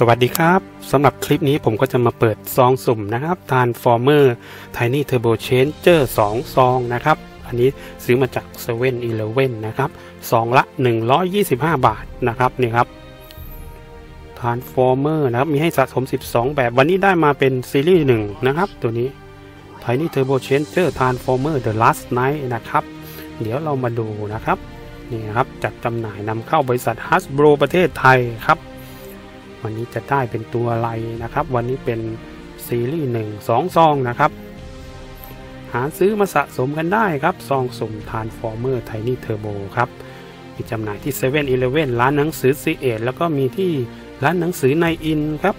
สวัสดีครับสำหรับคลิปนี้ผมก็จะมาเปิดซองสุ่มนะครับ Transformer Tiny Turbo Changer 2 ซองนะครับ อันนี้ซื้อมาจาก7 e เ e ่ e อนะครับซองละ 125 บาทนะครับนี่ครับ Transformer นะครับมีให้สะสม 12 แบบวันนี้ได้มาเป็นซีรีส์1นะครับตัวนี้ Tiny Turbo Changer Transformer The Last Night นะครับ เดี๋ยวเรามาดูนะครับนี่นะครับจัดจำหน่ายนำเข้าบริษัท Hasbro ประเทศไทยครับ วันนี้จะได้เป็นตัวอะไรนะครับ วันนี้เป็นซีรีส์หนึ่งสองซองนะครับ หาซื้อมาสะสมกันได้ครับ ซองสุ่มทานฟอร์เมอร์ไทนี่เทอร์โบครับมีจำหน่ายที่7 e เ e ่ e อร้านหนังสือซีเอ็ดแล้วก็มีที่ร้านหนังสือในอินครับ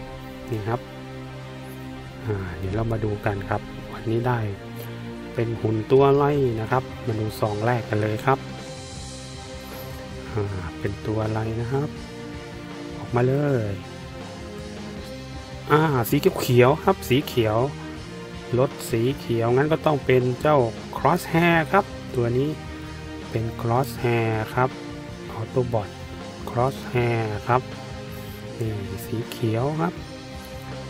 นี่ครับเดี๋ยวเรามาดูกันครับ วันนี้ได้เป็นหุ่นตัวไล่นะครับ มาดูซองแรกกันเลยครับเป็นตัวอะไรนะครับ มาเลย อ่า สีเขียวครับ สีเขียว รถสีเขียว งั้นก็ต้องเป็นเจ้า cross hair ครับ ตัวนี้เป็น cross hair ครับ autobot cross hair ครับนี่สีเขียวครับ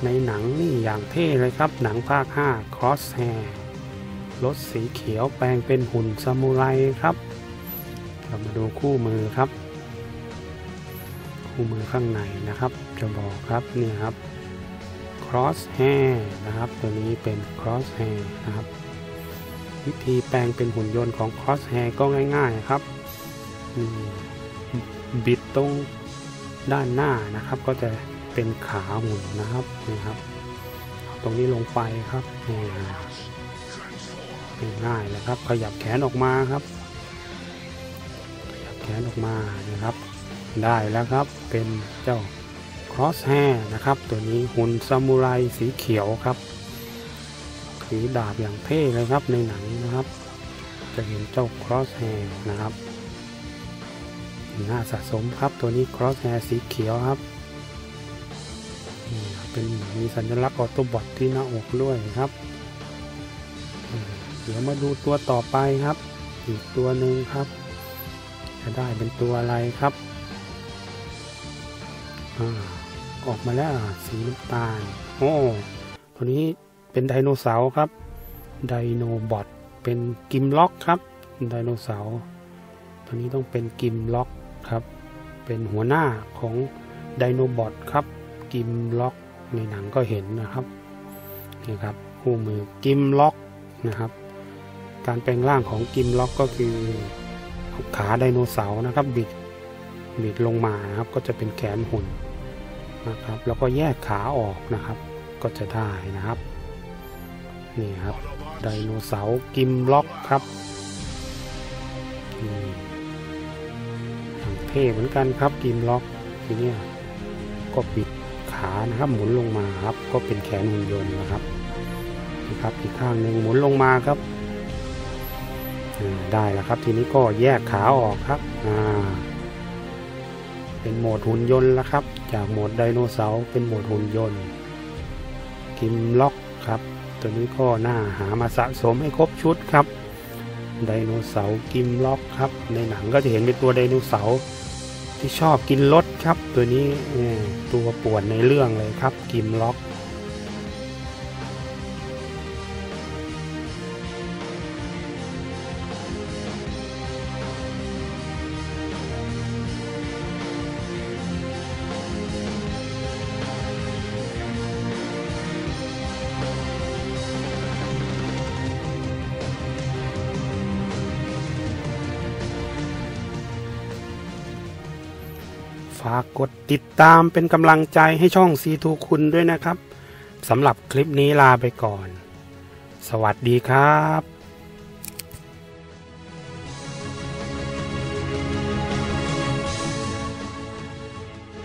ในหนังนี่อย่างเท่เลยครับ หนังภาค 5 cross hair รถสีเขียวแปลงเป็นหุ่นซามูไรครับ เรามาดูคู่มือครับ คู่มือข้างในนะครับ จะบอกครับนี่ครับ cross hair นะครับ ตัวนี้เป็น cross hair นะครับ วิธีแปลงเป็นหุ่นยนต์ของ cross hair ก็ง่ายๆครับบิดตรงด้านหน้านะครับ ก็จะเป็นขาหุ่นนะครับนี่ครับ ตรงนี้ลงไปครับง่ายเลยครับ ขยับแขนออกมาครับ ขยับแขนออกมานะครับ ได้แล้วครับเป็นเจ้า cross hair นะครับ ตัวนี้หุ่นซามูไรสีเขียวครับถือดาบอย่างเท่เลยครับในหนังนะครับ จะเห็นเจ้า cross hair นะครับน่าสะสมครับตัวนี้ cross hair สีเขียวครับเป็นมีสัญลักษณ์ออโตบอทที่หน้าอกด้วยครับเดี๋ยวมาดูตัวต่อไปครับ อีกตัวหนึ่งครับ จะได้เป็นตัวอะไรครับ อออกมาแล้วสีน้ำตาลโอ้ตัวนี้เป็นไดโนเสาร์ครับ ไดโนบอทเป็นกิมล็อกครับ ไดโนเสาร์ตัวนี้ต้องเป็นกิมล็อกครับ เป็นหัวหน้าของไดโนบอทครับ กิมล็อกในหนังก็เห็นนะครับนี่ครับคู่มือกิมล็อกนะครับการแปลงร่างของกิมล็อกก็คือขาไดโนเสาร์นะครับบิดบิดลงมานะครับก็จะเป็นแขนหุ่น นะครับ แล้วก็แยกขาออกนะครับ ก็จะได้นะครับ นี่ครับไดโนเสาร์กิมล็อกครับนี่อย่างเท่เหมือนกันครับกิมล็อกทีนี้ก็ปิดขานะครับหมุนลงมาครับ ก็เป็นแขนหุ่นยนต์นะครับนี่ครับอีกข้างหนึ่งหมุนลงมาครับได้แล้วครับทีนี้ก็แยกขาออกครับอ่า เป็นโหมดหุ่นยนต์แล้วครับ จากโหมดไดโนเสาร์เป็นโหมดหุ่นยนต์กิมล็อกครับตัวนี้ก็น่าหามาสะสมให้ครบชุดครับไดโนเสาร์กิมล็อกครับ ในหนังก็จะเห็นเป็นตัวไดโนเสาร์ที่ชอบกินรถครับ ตัวนี้ตัวปวดในเรื่องเลยครับกิมล็อก ฝากกดติดตามเป็นกำลังใจให้ช่องซีทูคุณด้วยนะครับสำหรับคลิปนี้ลาไปก่อน สวัสดีครับ